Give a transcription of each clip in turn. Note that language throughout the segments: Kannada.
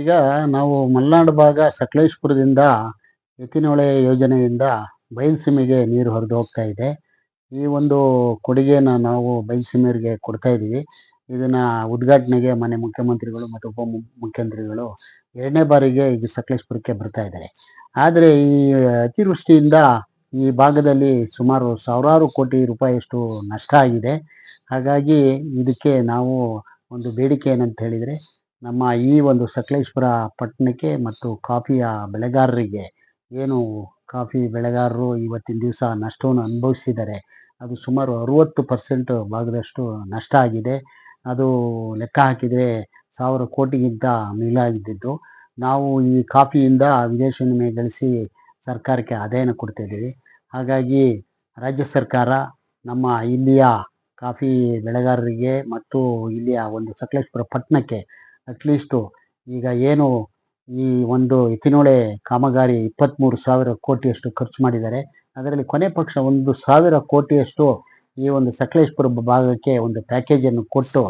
ಈಗ ನಾವು ಮಲೆನಾಡು ಭಾಗ ಸಕಲೇಶ್ಪುರದಿಂದ ಎತ್ತಿನೊಳೆ ಯೋಜನೆಯಿಂದ ಬಯಲುಸೀಮೆಗೆ ನೀರು ಹರಿದು ಹೋಗ್ತಾ ಇದೆ. ಈ ಒಂದು ಕೊಡುಗೆನ ನಾವು ಬಯಲುಸೀಮೆಯವರಿಗೆ ಕೊಡ್ತಾ ಇದ್ದೀವಿ ಇದನ್ನು ಉದ್ಘಾಟನೆಗೆ ಮನೆ ಮುಖ್ಯಮಂತ್ರಿಗಳು ಮತ್ತು ಉಪ ಮುಖ್ಯಮಂತ್ರಿಗಳು ಎರಡನೇ ಬಾರಿಗೆ ಈಗ ಸಕಲೇಶ್ಪುರಕ್ಕೆ ಬರ್ತಾ ಇದ್ದಾರೆ. ಆದರೆ ಈ ಅತಿವೃಷ್ಟಿಯಿಂದ ಈ ಭಾಗದಲ್ಲಿ ಸುಮಾರು ಸಾವಿರಾರು ಕೋಟಿ ರೂಪಾಯಿಯಷ್ಟು ನಷ್ಟ ಆಗಿದೆ. ಹಾಗಾಗಿ ಇದಕ್ಕೆ ನಾವು ಒಂದು ಬೇಡಿಕೆ ಏನಂತ ಹೇಳಿದರೆ ನಮ್ಮ ಈ ಒಂದು ಸಕಲೇಶ್ಪುರ ಪಟ್ಟಣಕ್ಕೆ ಮತ್ತು ಕಾಫಿಯ ಬೆಳೆಗಾರರಿಗೆ ಏನು ಕಾಫಿ ಬೆಳೆಗಾರರು ಇವತ್ತಿನ ದಿವಸ ನಷ್ಟವನ್ನು ಅನುಭವಿಸಿದ್ದಾರೆ, ಅದು ಸುಮಾರು ಅರುವತ್ತು ಪರ್ಸೆಂಟ್ ಭಾಗದಷ್ಟು ನಷ್ಟ ಆಗಿದೆ. ಅದು ಲೆಕ್ಕ ಹಾಕಿದರೆ ಸಾವಿರ ಕೋಟಿಗಿಂತ ಮೇಲಾಗಿದ್ದಿದ್ದು ನಾವು ಈ ಕಾಫಿಯಿಂದ ವಿದೇಶ ವಿನಿಮಯ ಗಳಿಸಿ ಸರ್ಕಾರಕ್ಕೆ ಆದಾಯನ ಕೊಡ್ತಾಯಿದ್ದೀವಿ ಹಾಗಾಗಿ ರಾಜ್ಯ ಸರ್ಕಾರ ನಮ್ಮ ಇಲ್ಲಿಯ ಕಾಫಿ ಬೆಳೆಗಾರರಿಗೆ ಮತ್ತು ಇಲ್ಲಿಯ ಒಂದು ಸಕಲೇಶ್ಪುರ ಪಟ್ಟಣಕ್ಕೆ ಅಟ್ಲೀಸ್ಟು ಈಗ ಏನು ಈ ಒಂದು ಇತಿನೋಳೆ ಕಾಮಗಾರಿ ಇಪ್ಪತ್ತ್ಮೂರು ಸಾವಿರ ಕೋಟಿಯಷ್ಟು ಖರ್ಚು ಮಾಡಿದ್ದಾರೆ. ಅದರಲ್ಲಿ ಕೊನೆ ಪಕ್ಷ ಒಂದು ಸಾವಿರ ಕೋಟಿಯಷ್ಟು ಈ ಒಂದು ಸಕಲೇಶ್ಪುರ ಭಾಗಕ್ಕೆ ಒಂದು ಪ್ಯಾಕೇಜನ್ನು ಕೊಟ್ಟು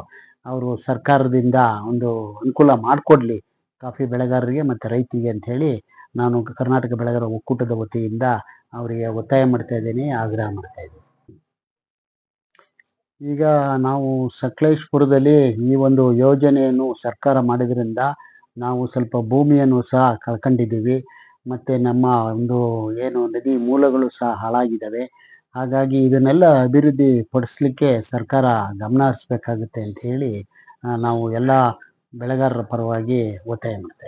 ಅವರು ಸರ್ಕಾರದಿಂದ ಒಂದು ಅನುಕೂಲ ಮಾಡಿಕೊಡ್ಲಿ ಕಾಫಿ ಬೆಳೆಗಾರರಿಗೆ ಮತ್ತು ರೈತರಿಗೆ ಅಂಥೇಳಿ ನಾನು ಕರ್ನಾಟಕ ಬೆಳೆಗಾರ ಒಕ್ಕೂಟದ ವತಿಯಿಂದ ಅವರಿಗೆ ಒತ್ತಾಯ ಮಾಡ್ತಾ ಇದ್ದೀನಿ, ಆಗ್ರಹ ಮಾಡ್ತಾ ಇದ್ದೀನಿ. ಈಗ ನಾವು ಸಕಲೇಶ್ಪುರದಲ್ಲಿ ಈ ಒಂದು ಯೋಜನೆಯನ್ನು ಸರ್ಕಾರ ಮಾಡಿದ್ರಿಂದ ನಾವು ಸ್ವಲ್ಪ ಭೂಮಿಯನ್ನು ಸಹ ಕಳ್ಕೊಂಡಿದ್ದೀವಿ. ಮತ್ತು ನಮ್ಮ ಒಂದು ಏನು ನದಿ ಮೂಲಗಳು ಸಹ ಹಾಳಾಗಿದ್ದಾವೆ. ಹಾಗಾಗಿ ಇದನ್ನೆಲ್ಲ ಅಭಿವೃದ್ಧಿ ಪಡಿಸ್ಲಿಕ್ಕೆ ಸರ್ಕಾರ ಗಮನ ಹರಿಸ್ಬೇಕಾಗುತ್ತೆ ಅಂತ ಹೇಳಿ ನಾವು ಎಲ್ಲ ಬೆಳೆಗಾರರ ಪರವಾಗಿ ಒತ್ತಾಯ ಮಾಡ್ತಾ